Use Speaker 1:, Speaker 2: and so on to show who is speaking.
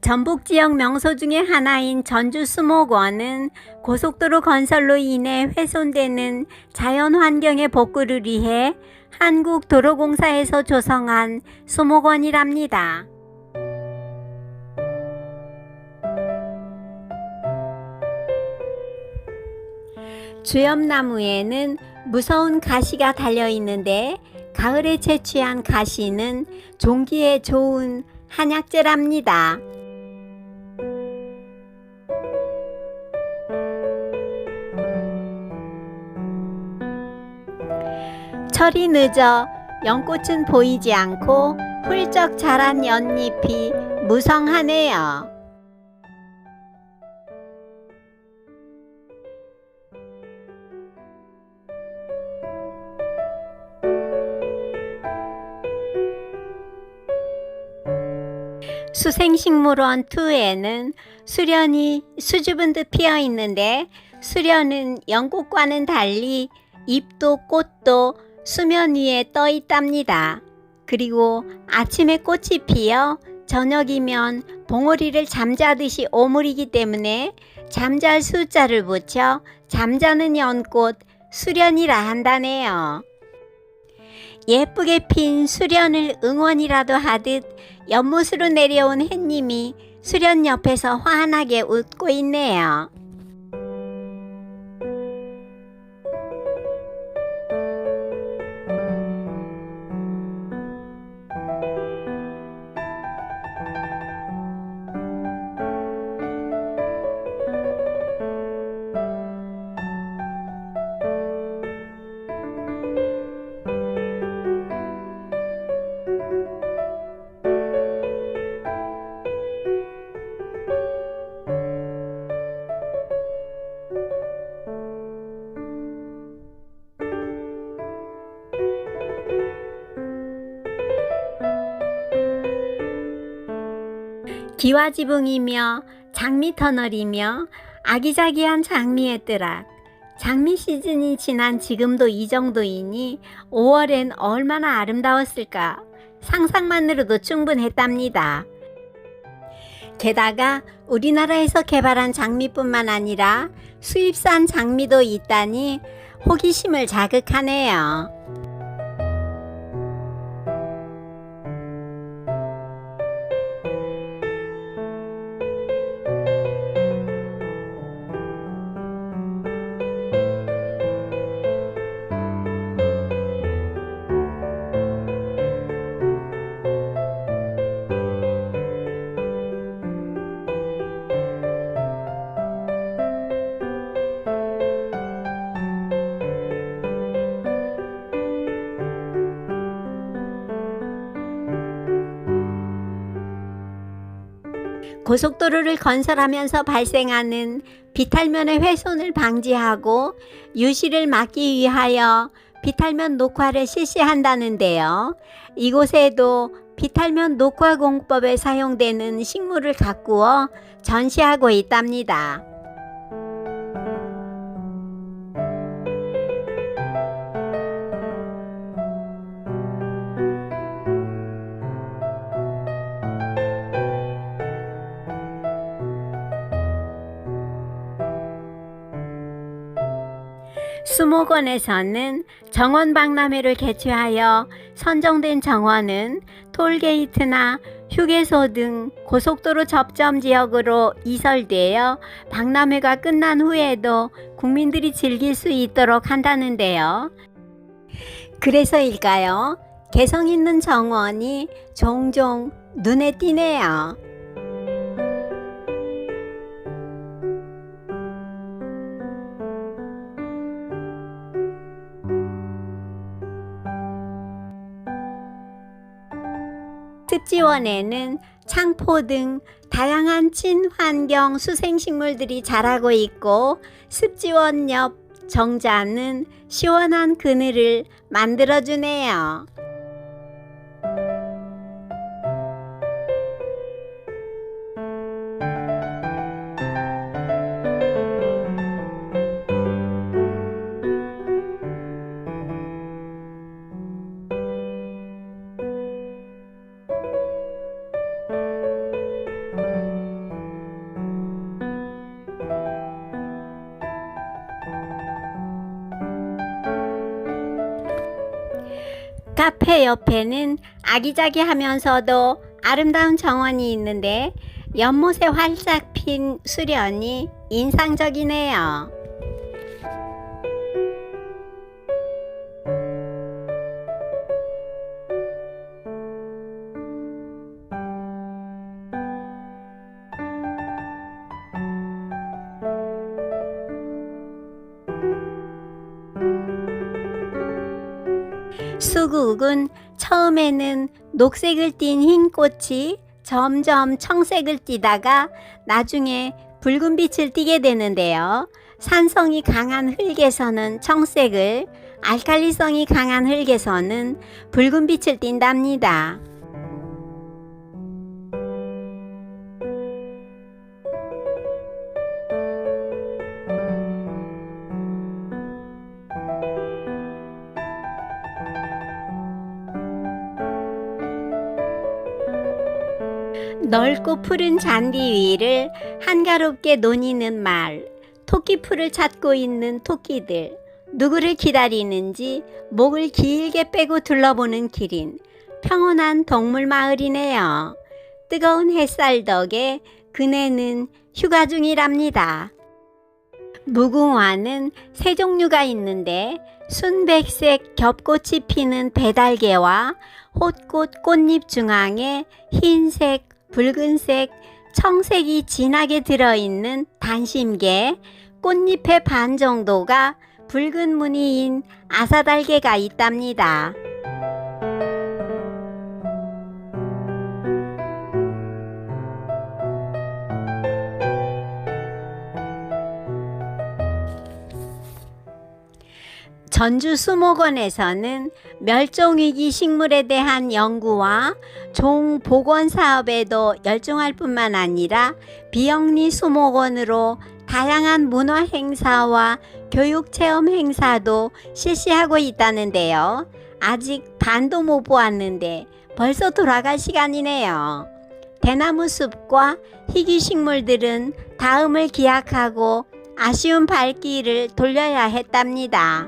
Speaker 1: 전북 지역 명소 중의 하나인 전주 수목원은 고속도로 건설로 인해 훼손되는 자연 환경의 복구를 위해 한국도로공사에서 조성한 수목원이랍니다. 주엽나무에는 무서운 가시가 달려 있는데 가을에 채취한 가시는 종기에 좋은 한약재랍니다. 철이 늦어 연꽃은 보이지 않고 훌쩍 자란 연잎이 무성하네요. 수생식물원 2에는 수련이 수줍은 듯 피어 있는데 수련은 연꽃과는 달리 잎도 꽃도 수면 위에 떠 있답니다. 그리고 아침에 꽃이 피어 저녁이면 봉오리를 잠자듯이 오므리기 때문에 잠잘 숫자를 붙여 잠자는 연꽃 수련이라 한다네요. 예쁘게 핀 수련을 응원이라도 하듯 연못으로 내려온 햇님이 수련 옆에서 환하게 웃고 있네요. 기와지붕이며 장미터널이며 아기자기한 장미의 뜨락. 장미 시즌이 지난 지금도 이 정도이니 5월엔 얼마나 아름다웠을까 상상만으로도 충분했답니다. 게다가 우리나라에서 개발한 장미뿐만 아니라 수입산 장미도 있다니 호기심을 자극하네요. 고속도로를 건설하면서 발생하는 비탈면의 훼손을 방지하고 유실을 막기 위하여 비탈면 녹화를 실시한다는데요. 이곳에도 비탈면 녹화 공법에 사용되는 식물을 가꾸어 전시하고 있답니다. 수목원에서는 정원 박람회를 개최하여 선정된 정원은 톨게이트나 휴게소 등 고속도로 접점 지역으로 이설되어 박람회가 끝난 후에도 국민들이 즐길 수 있도록 한다는데요. 그래서일까요? 개성 있는 정원이 종종 눈에 띄네요. 습지원에는 창포 등 다양한 친환경 수생식물들이 자라고 있고 습지원 옆 정자는 시원한 그늘을 만들어주네요. 연못의 옆에는 아기자기하면서도 아름다운 정원이 있는데 연못에 활짝 핀 수련이 인상적이네요. 수국은 처음에는 녹색을 띤 흰 꽃이 점점 청색을 띠다가 나중에 붉은 빛을 띠게 되는데요. 산성이 강한 흙에서는 청색을, 알칼리성이 강한 흙에서는 붉은 빛을 띈답니다. 넓고 푸른 잔디 위를 한가롭게 노니는 말, 토끼풀을 찾고 있는 토끼들, 누구를 기다리는지 목을 길게 빼고 둘러보는 기린, 평온한 동물 마을이네요. 뜨거운 햇살 덕에 그네는 휴가 중이랍니다. 무궁화는 세 종류가 있는데 순백색 겹꽃이 피는 배달개와 호꽃 꽃잎 중앙에 흰색, 붉은색, 청색이 진하게 들어있는 단심개, 꽃잎의 반 정도가 붉은 무늬인 아사달개가 있답니다. 전주 수목원에서는 멸종위기 식물에 대한 연구와 종 복원 사업에도 열중할 뿐만 아니라 비영리 수목원으로 다양한 문화 행사와 교육 체험 행사도 실시하고 있다는데요. 아직 반도 못 보았는데 벌써 돌아갈 시간이네요. 대나무 숲과 희귀 식물들은 다음을 기약하고 아쉬운 발길을 돌려야 했답니다.